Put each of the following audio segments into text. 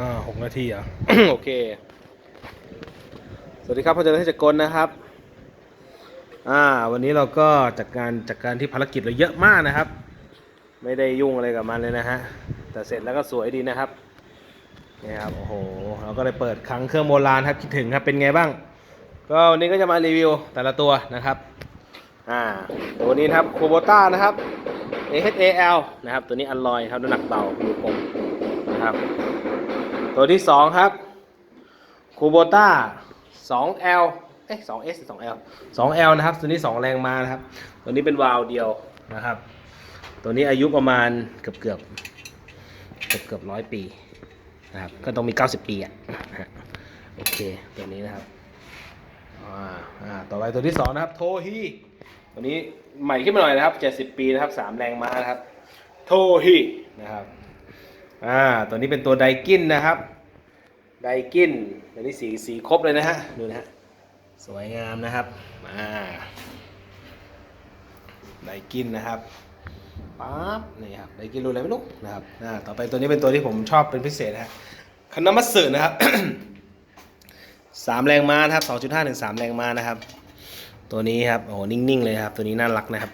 อ่าหกนาทีเหรอะ โอเค สวัสดีครับพ่อเจริญเทศกลนะครับ อ่า วันนี้เราก็จัดการจัดการที่ภารกิจเราเยอะมากนะครับ ไม่ได้ยุ่งอะไรกับมันเลยนะฮะ แต่เสร็จแล้วก็สวยดีนะครับ นี่ครับ โอ้โห เราก็เลยเปิดครั้งเครื่องโบราณครับ คิดถึงครับ เป็นไงบ้าง ก็วันนี้ก็จะมารีวิวแต่ละตัวนะครับ อ่าตัวนี้นะครับคูโบต้านะครับ AHAL นะครับ ตัวนี้อัลลอยครับ น้ำหนักเบาดูกลมนะครับ ตัวที่สองครับคูโบต้า 2L เอ๊ะ 2S 2L 2L นะครับ ตัวนี้ 2 แรงมานะครับ ตัวนี้เป็นวาล์วเดียวนะครับ ตัวนี้อายุประมาณเกือบเกือบเกือบเกือบร้อยปีนะครับ ก็ต้องมี 90 ปีอะโอเค ตัวนี้นะครับ อ่าอ่าต่อไปตัวที่สองนะครับ โทฮีตัวนี้ใหม่ขึ้นมาหน่อยนะครับ 70 ปีนะครับ 3 แรงม้านะครับ โทฮีนะครับ อ่าตัวนี้เป็นตัวไดกินนะครับ ไดกินตัวนี้สีสีครบเลยนะฮะดูนะฮะสวยงามนะครับอ่าไดกินนะครับปั๊บนี่ครับไดกินรู้อะไรไม่รู้นะครับอ่าต่อไปตัวนี้เป็นตัวที่ผมชอบเป็นพิเศษนะฮะคานามัตสึนะครับสามแรงม้านะครับสองจุดห้าถึงสามแรงม้านะครับ ตัวนี้ครับโอ้โหนิ่งๆเลยครับ ตัวนี้น่ารักนะครับ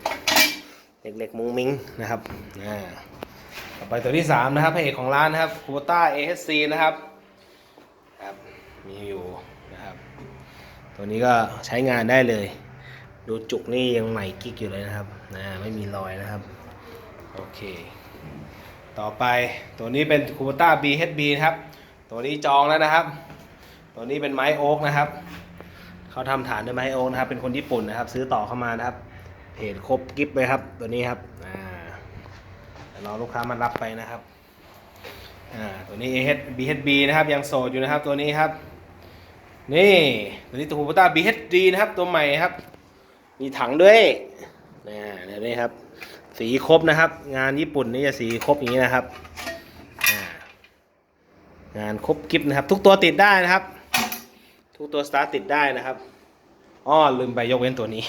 เล็กๆมุ้งมิ้งนะครับอ่า ต่อไปตัวที่สามนะครับพระเอกของร้านนะครับคูต้า ASC นะครับครับ มีอยู่นะครับ ตัวนี้ก็ใช้งานได้เลย ดูจุกนี่ยังใหม่กิ๊กอยู่เลยนะครับนะไม่มีรอยนะครับ โอเค ต่อไปตัวนี้เป็นคูต้า BHB นะครับ ตัวนี้จองแล้วนะครับ ตัวนี้เป็นไม้โอ๊กนะครับเขาทำฐานด้วยไม้โอ๊กนะครับ เป็นคนญี่ปุ่นนะครับ ซื้อต่อเข้ามานะครับเพจครบกิฟต์เลยครับ ตัวนี้ครับอ่า เรอลูกค้ามารับไปนะครับอ่าตัวนี้ AH BHB นะครับยังโสดอยู่นะครับตัวนี้ครับ นี่ตัวนี้ตัวฮูปต้า BHD นะครับตัวใหม่ครับ มีถังด้วยนะเดี๋ยวนี้ครับ สีครบนะครับ งานญี่ปุ่นนี่จะสีครบอย่างนี้นะครับงานครบกิฟต์นะครับ ทุกตัวติดได้นะครับ ทุกตัวสตาร์ติดได้นะครับอ้อลืมไปยกเว้นตัวนี้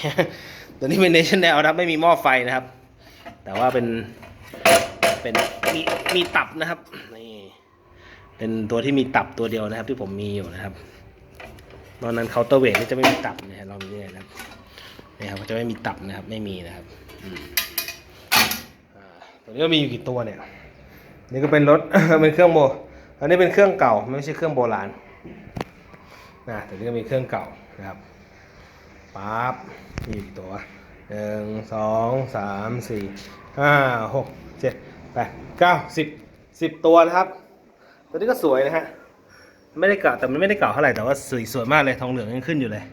ตัวนี้เป็นเนชั่นแนลครับไม่มีหม้อไฟนะครับ แต่ว่าเป็น เป็นมีมีตับนะครับนี่เป็นตัวที่มีตับตัวเดียวนะครับ ที่ผมมีอยู่นะครับตอนนั้นเคาน์เตอร์เวทจะไม่มีตับนะฮะลองดูนะครับนี่ครับจะไม่มีตับนะครับ ไม่มีนะครับอืมตัวนี้ก็มีอยู่กี่ตัวเนี่ย นี่ก็เป็นรถเป็นเครื่องโบอันนี้เป็นเครื่องเก่าไม่ใช่เครื่องโบราณนะแต่นี่ก็มีเครื่องเก่านะครับปั๊บมีกี่ตัวหนึ่งสองสามสี่ห้าหกเจ็ด แปเก้าสิบสิบตัวนะครับ ตัวนี้ก็สวยนะฮะ ไม่ได้เก่าแต่มันไม่ได้เก่าเท่าไหร่แต่ว่าสวยสวยมากเลยทองเหลืองยังขึ้นอยู่เลย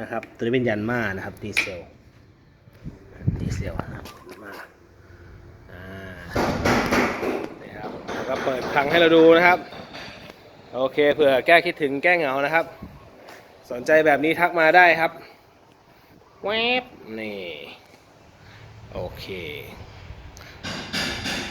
นะครับ ตัวนี้เป็นยันมานะครับดีเซลดีเซลนะครับมาอ่านี่ครับแล้วก็เปิดคลังให้เราดูนะครับ โอเคเผื่อแก้คิดถึงแก้เหงานะครับ สนใจแบบนี้ทักมาได้ครับแวบนี่โอเค